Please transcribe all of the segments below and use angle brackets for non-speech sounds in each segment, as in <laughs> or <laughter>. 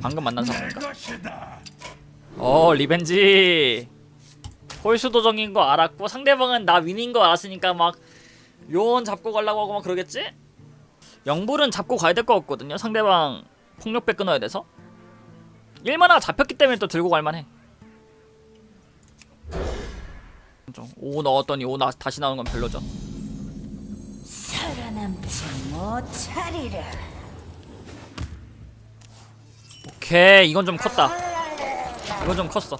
방금 만난? 것이다. 어 리벤지 홀수도정인 거 알았고 상대방은 나 윈인 거 알았으니까 막 요원 잡고 가려고 하고 막 그러겠지? 영불은 잡고 가야 될 것 같거든요 상대방 폭력배 끊어야 돼서 1만화가 잡혔기 때문에 또 들고 갈만해 좀, 오 넣었더니 오 나, 다시 나오는 건 별로죠 살아남지 못하리라. 오케이 이건 좀 컸다. 이건 좀 컸어.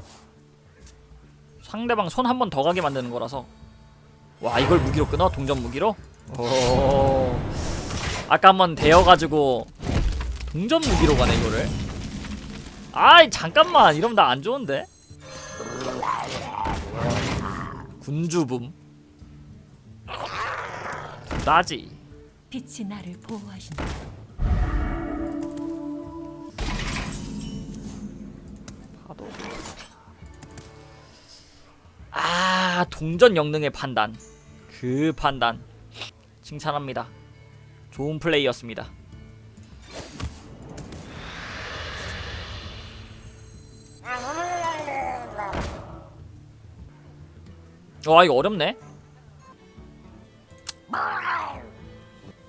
상대방 손 한 번 더 가게 만드는 거라서. 와 이걸 무기로 끊어? 동전 무기로? 오. 아까 한번 데여가지고 동전 무기로 가네 이거를. 아이 잠깐만. 이러면 나 안 좋은데? 군주붐. 나지. 빛이 나를 보호하신다. 파도. 아 동전 영능의 판단. 그 판단. 칭찬합니다. 좋은 플레이였습니다. 와 이거 어렵네.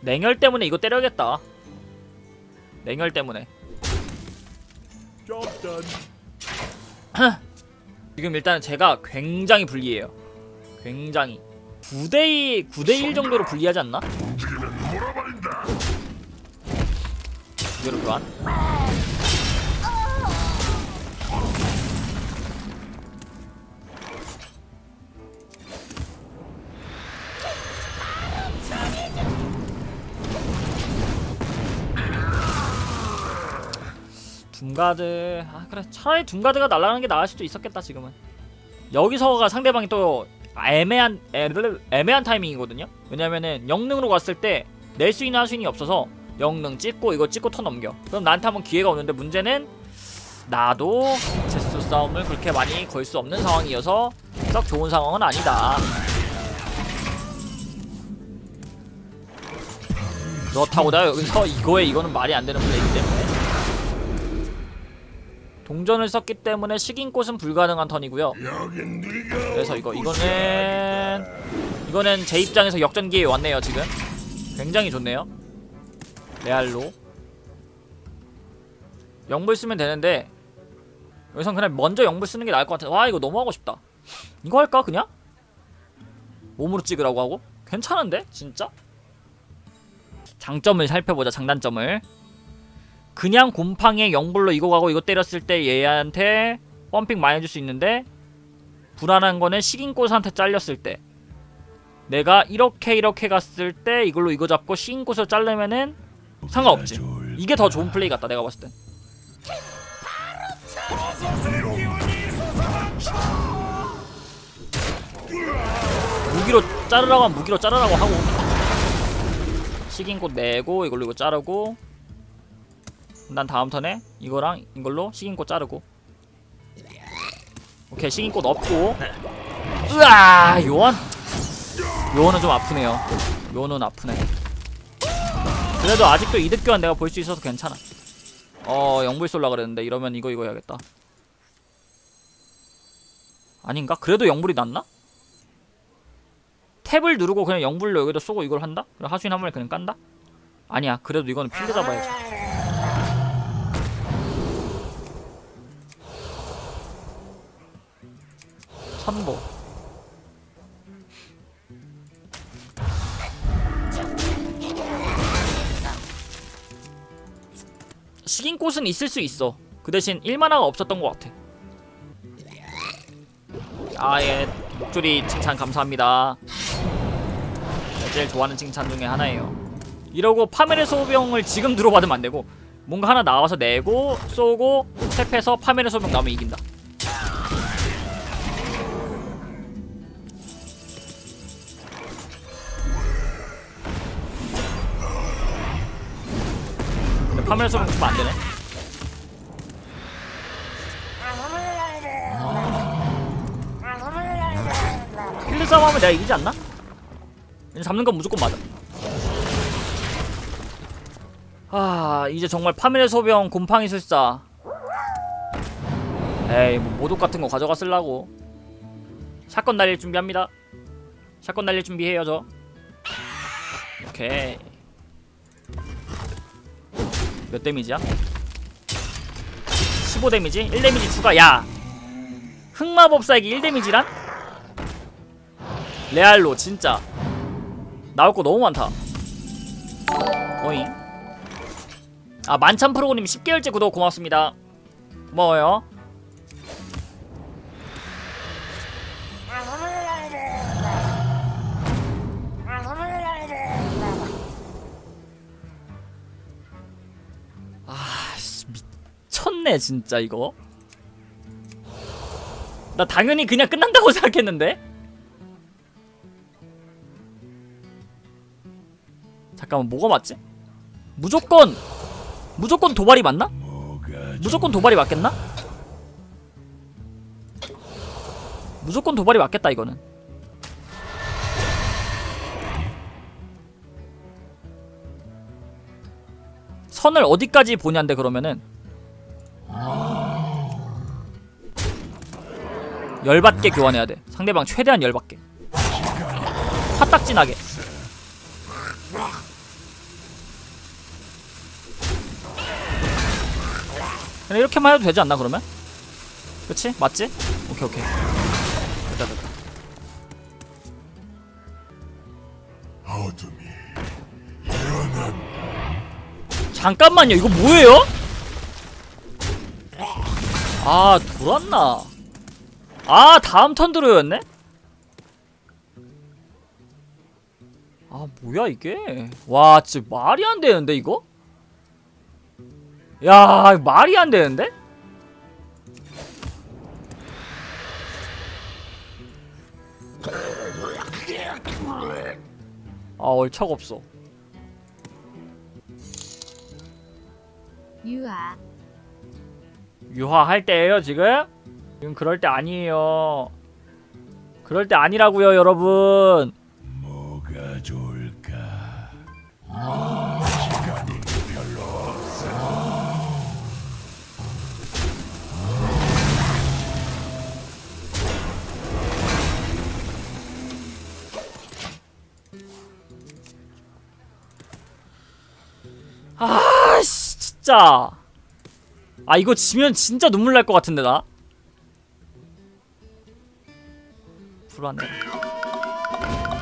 냉혈 때문에 이거 때려야겠다. 냉혈 때문에 지금 일단 제가 굉장히 불리해요. 굉장히 9대2 9대1 정도로 불리하지 않나? 이대로 교환. 둠가드. 아 그래. 차라리 둠가드가 날아가는 게 나을 수도 있었겠다 지금은. 여기서가 상대방이 또 애매한 애, 애매한 타이밍이거든요? 왜냐면은 영능으로 갔을 때 낼 수 있는 하수인이 없어서 영능 찍고 이거 찍고 터 넘겨. 그럼 나한테 한번 기회가 오는데 문제는 나도 제스 싸움을 그렇게 많이 걸 수 없는 상황이어서 썩 좋은 상황은 아니다. 그렇다고 나 여기서 이거에 이거는 말이 안 되는 플레이기 때문에 동전을 썼기 때문에 식인꽃은 불가능한 턴이고요. 그래서 이거 이거는 이거는 제 입장에서 역전기에 왔네요 지금. 굉장히 좋네요. 레알로 영불 쓰면 되는데 여기선 그냥 먼저 영불 쓰는 게 나을 것 같아. 와 이거 너무 하고 싶다. 이거 할까 그냥? 몸으로 찍으라고 하고? 괜찮은데 진짜? 장점을 살펴보자 장단점을. 그냥 곰팡이에 영불로 이거 가고 이거 때렸을 때 얘한테 펌핑 많이 해줄 수 있는데 불안한 거는 식인꽃한테 잘렸을 때. 내가 이렇게 이렇게 갔을 때 이걸로 이거 잡고 식인꽃을 자르면은 상관없지. 이게 더 좋은 플레이 같다 내가 봤을 땐. 무기로 자르라고 하면 무기로 자르라고 하고. 식인꽃 내고 이걸로 이거 자르고 난 다음 턴에 이거랑 이걸로 식인꽃 자르고 오케이 식인꽃 없고 으아 요원 요원은 좀 아프네요 요원은 아프네 그래도 아직도 이득 교환 내가 볼 수 있어서 괜찮아 어 영불 쏠라 그랬는데 이러면 이거 이거 해야겠다 아닌가? 그래도 영불이 낫나? 탭을 누르고 그냥 영불로 여기다 쏘고 이걸 한다? 그럼 하수인 한 번에 그냥 깐다? 아니야 그래도 이거는 필드 잡아야지 선보. 식인 꽃은 있을 수 있어. 그 대신 1만화가 없었던 것 같아. 아예 목줄이 칭찬 감사합니다. 제일 좋아하는 칭찬 중에 하나예요. 이러고 파멸의 소병을 지금 들어받으면 안 되고 뭔가 하나 나와서 내고 쏘고 탭해서 파멸의 소병 나오면 이긴다 파멸의 소병 주면 안 되네. 필드 싸움 하면 내가 이기지 않나? 잡는 건 무조건 맞아. 아 이제 정말 파멸의 소병 곰팡이 술사. 에이 뭐 모독 같은 거 가져가 쓸라고. 샷건 날릴 준비합니다. 샷건 날릴 준비해요 저. 오케이 몇 데미지야? 15 데미지? 1 데미지 추가. 야! 흑마법사에게 1 데미지란? 레알로 진짜. 나올 거 너무 많다. 어잉? 아 만찬 프로그램 10개월째 구독 고맙습니다. 고마워요 미쳤네 진짜 이거 나 당연히 그냥 끝난다고 <laughs> 생각했는데 잠깐만 뭐가 맞지? 무조건 무조건 도발이 맞나? 무조건 도발이 맞겠나? 무조건 도발이 맞겠다 이거는 선을 어디까지 보냐인데 그러면은 열받게 교환해야 돼 상대방 최대한 열받게 화딱지 나게 그냥 이렇게만 해도 되지 않나 그러면? 그치? 맞지? 오케이 오케이 됐다 됐다 잠깐만요 이거 뭐예요? 아 돌았나 아 다음 턴 드로였네? 아 뭐야 이게 와 진짜 말이 안 되는데 이거? 야 말이 안 되는데? 아 얼척 없어 유아 유화 할 때예요 지금? 지금 그럴 때 아니에요. 그럴 때 아니라고요 여러분. 뭐가 좋을까? 아씨 진짜. 아 이거 지면 진짜 눈물 날 것 같은데 나 불안해.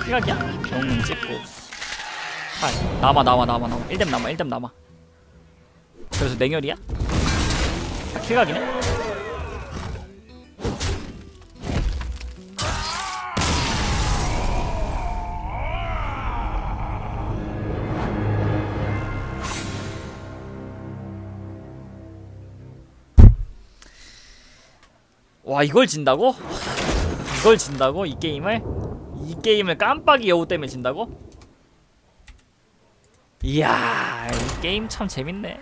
피각이야. 병 찍고. 아 남아 남아 남아 남아. 1뎀 남아 1뎀 남아. 그래서 냉혈이야? 아, 킬각이네? 와 이걸 진다고? 이걸 진다고? 이 게임을? 이 게임을 깜빡이 여우 때문에 진다고? 이야 이 게임 참 재밌네